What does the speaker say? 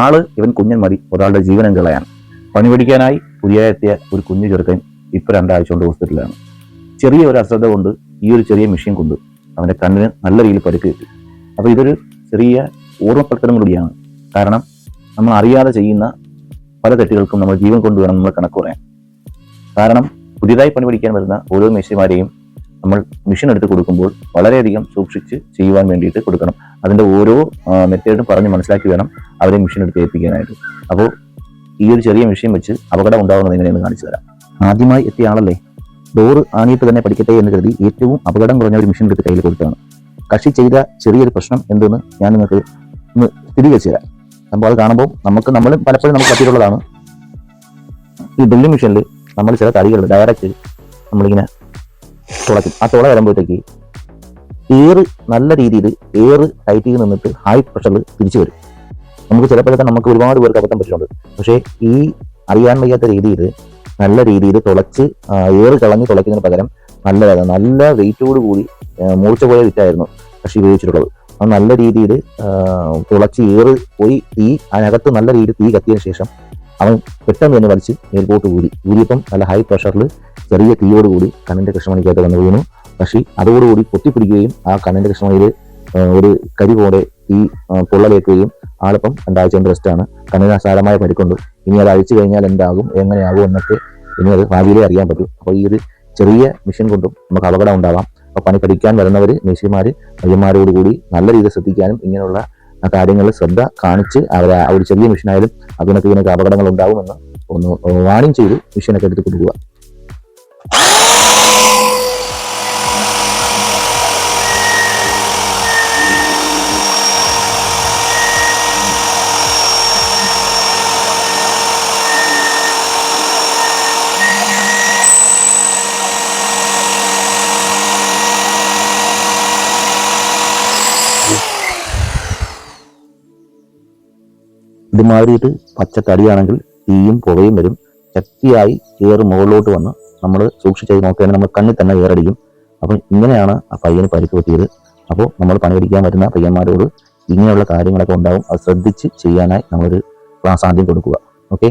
ആൾ ഇവൻ കുഞ്ഞൻ മതി ഒരാളുടെ ജീവനം കളയാൻ പണി പിടിക്കാനായി പുതിയ എത്തിയ ഒരു കുഞ്ഞു ചെറുക്കൻ ഇപ്പൊ രണ്ടാഴ്ച കൊണ്ട് ഹോസ്പിറ്റലിലാണ്. ചെറിയ ഒരു അശ്രദ്ധ കൊണ്ട് ഈ ഒരു ചെറിയ മെഷീൻ കൊണ്ട് അവന്റെ കണ്ണിന് നല്ല രീതിയിൽ പരുക്ക് കിട്ടി. അപ്പൊ ഇതൊരു ചെറിയ ഓർമ്മപ്പെടുത്തലും കൂടിയാണ്. കാരണം നമ്മൾ അറിയാതെ ചെയ്യുന്ന പല തെറ്റുകൾക്കും നമ്മൾ ജീവൻ കൊണ്ടുവേണം നമ്മൾ കണക്ക് പറയാൻ. കാരണം പുതിയതായി പണി പഠിക്കാൻ വരുന്ന ഓരോ മെഷീന്മാരെയും നമ്മൾ മിഷൻ എടുത്ത് കൊടുക്കുമ്പോൾ വളരെയധികം സൂക്ഷിച്ച് ചെയ്യുവാൻ വേണ്ടിയിട്ട് കൊടുക്കണം. അതിന്റെ ഓരോ മെത്തേഡും പറഞ്ഞ് മനസ്സിലാക്കി വേണം അവരെ മിഷൻ എടുത്ത് ഏൽപ്പിക്കാനായിട്ട്. അപ്പോൾ ഈ ഒരു ചെറിയ വിഷയം വെച്ച് അപകടം ഉണ്ടാകുന്നത് എങ്ങനെയെന്ന് കാണിച്ചു തരാം. ആദ്യമായി എത്തിയ ആളല്ലേ? ഡോറ് ആണിയിട്ട് തന്നെ പഠിക്കട്ടെ എന്ന് കരുതി ഏറ്റവും അപകടം കുറഞ്ഞ ഒരു മിഷൻ എടുത്ത് കയ്യിൽ കൊടുത്താണ് കക്ഷി ചെയ്ത ചെറിയൊരു പ്രശ്നം എന്തെന്ന് ഞാൻ നിങ്ങൾക്ക് ഒന്ന് സ്ഥിരീകരിച്ചു തരാം. സംഭവം അത് കാണുമ്പോൾ നമുക്ക് നമ്മൾ പലപ്പോഴും നമുക്ക് പറ്റിയിട്ടുള്ളതാണ്. ഈ ഡ്രില്ലിംഗ് മെഷീനിൽ നമ്മൾ ചില തടികൾ ഡയറക്റ്റ് നമ്മളിങ്ങനെ തുളയ്ക്കും. ആ തുള വരുമ്പോഴത്തേക്ക് എയർ നല്ല രീതിയിൽ എയർ ടൈറ്റിൽ നിന്നിട്ട് ഹൈ പ്രഷറിൽ തിരിച്ചു വരും. നമുക്ക് ചിലപ്പോഴൊക്കെ നമുക്ക് ഒരുപാട് പേർക്ക് അബദ്ധം പറ്റിയിട്ടുണ്ട്. പക്ഷേ ഈ അറിയാൻ വയ്യാത്ത രീതിയിൽ നല്ല രീതിയിൽ തുളച്ച് എയർ കളഞ്ഞ് തുളയ്ക്കുന്നതിന് പകരം നല്ല നല്ല വെയിറ്റോട് കൂടി മൂർച്ച പോയ വിറ്റായിരുന്നു കൃഷി ഉപയോഗിച്ചിട്ടുള്ളത്. അത് നല്ല രീതിയിൽ തുളച്ച് ഏറ് പോയി തീ അതിനകത്ത് നല്ല രീതിയിൽ തീ കത്തിയതിനു ശേഷം അവൻ പെട്ടെന്ന് തന്നെ വലിച്ച് മേൽപോട്ട് ഊരി ഊരിയപ്പം നല്ല ഹൈ പ്രഷറിൽ ചെറിയ തീയോട് കൂടി കണ്ണിന്റെ കൃഷ്ണമണിക്കകത്ത് വന്നു വീണു. പക്ഷി അതോടുകൂടി പൊട്ടിപ്പിടിക്കുകയും ആ കണ്ണിന്റെ കൃഷ്ണമണിയിൽ ഒരു കരി പോലെ ഈ പൊള്ളലേക്കുകയും ആളിപ്പം രണ്ടാഴ്ച കൊണ്ട് റെസ്റ്റാണ് കണ്ണിന് സാരമായ പരിക്കുണ്ട്. ഇനി അത് അഴിച്ചു കഴിഞ്ഞാൽ എന്താകും എങ്ങനെയാകും എന്നൊക്കെ ഇനി അത് ഭാവിയിലേ അറിയാൻ പറ്റും. അപ്പോൾ ഈ ഒരു ചെറിയ മിഷൻ കൊണ്ടും നമുക്ക് അപകടം ഉണ്ടാവാം അപ്പോൾ പണി പഠിക്കാൻ വരുന്നവർ മേശിമാർ പയ്യന്മാരോടുകൂടി നല്ല രീതിയിൽ ശ്രദ്ധിക്കാനും ഇങ്ങനെയുള്ള കാര്യങ്ങളിൽ ശ്രദ്ധ കാണിച്ച് അവരെ ആ ഒരു ചെറിയ മിഷനായാലും അതിനൊക്കെ ഇതിനൊക്കെ അപകടങ്ങൾ ഉണ്ടാകുമെന്ന് ഒന്ന് വാണിംഗ് ചെയ്ത് മിഷനൊക്കെ എടുത്ത് കൊടുക്കുക ഇതുമാതിരിയിട്ട് പച്ച തടിയാണെങ്കിൽ തീയും പുകയും വരും. ശക്തിയായി കയറ് മുകളിലോട്ട് വന്ന് നമ്മൾ സൂക്ഷിച്ചത് നോക്കുകയാണെങ്കിൽ നമ്മൾ കണ്ണിൽ തന്നെ കയറടിക്കും. അപ്പം ഇങ്ങനെയാണ് ആ പയ്യന് പരിക്ക് പറ്റിയത്. അപ്പോൾ നമ്മൾ പണിപിടിക്കാൻ പറ്റുന്ന പയ്യന്മാരോട് ഇങ്ങനെയുള്ള കാര്യങ്ങളൊക്കെ ഉണ്ടാവും. അത് ശ്രദ്ധിച്ച് ചെയ്യാനായി നമ്മളൊരു ക്ലാസ് ആദ്യം കൊടുക്കുക. ഓക്കെ?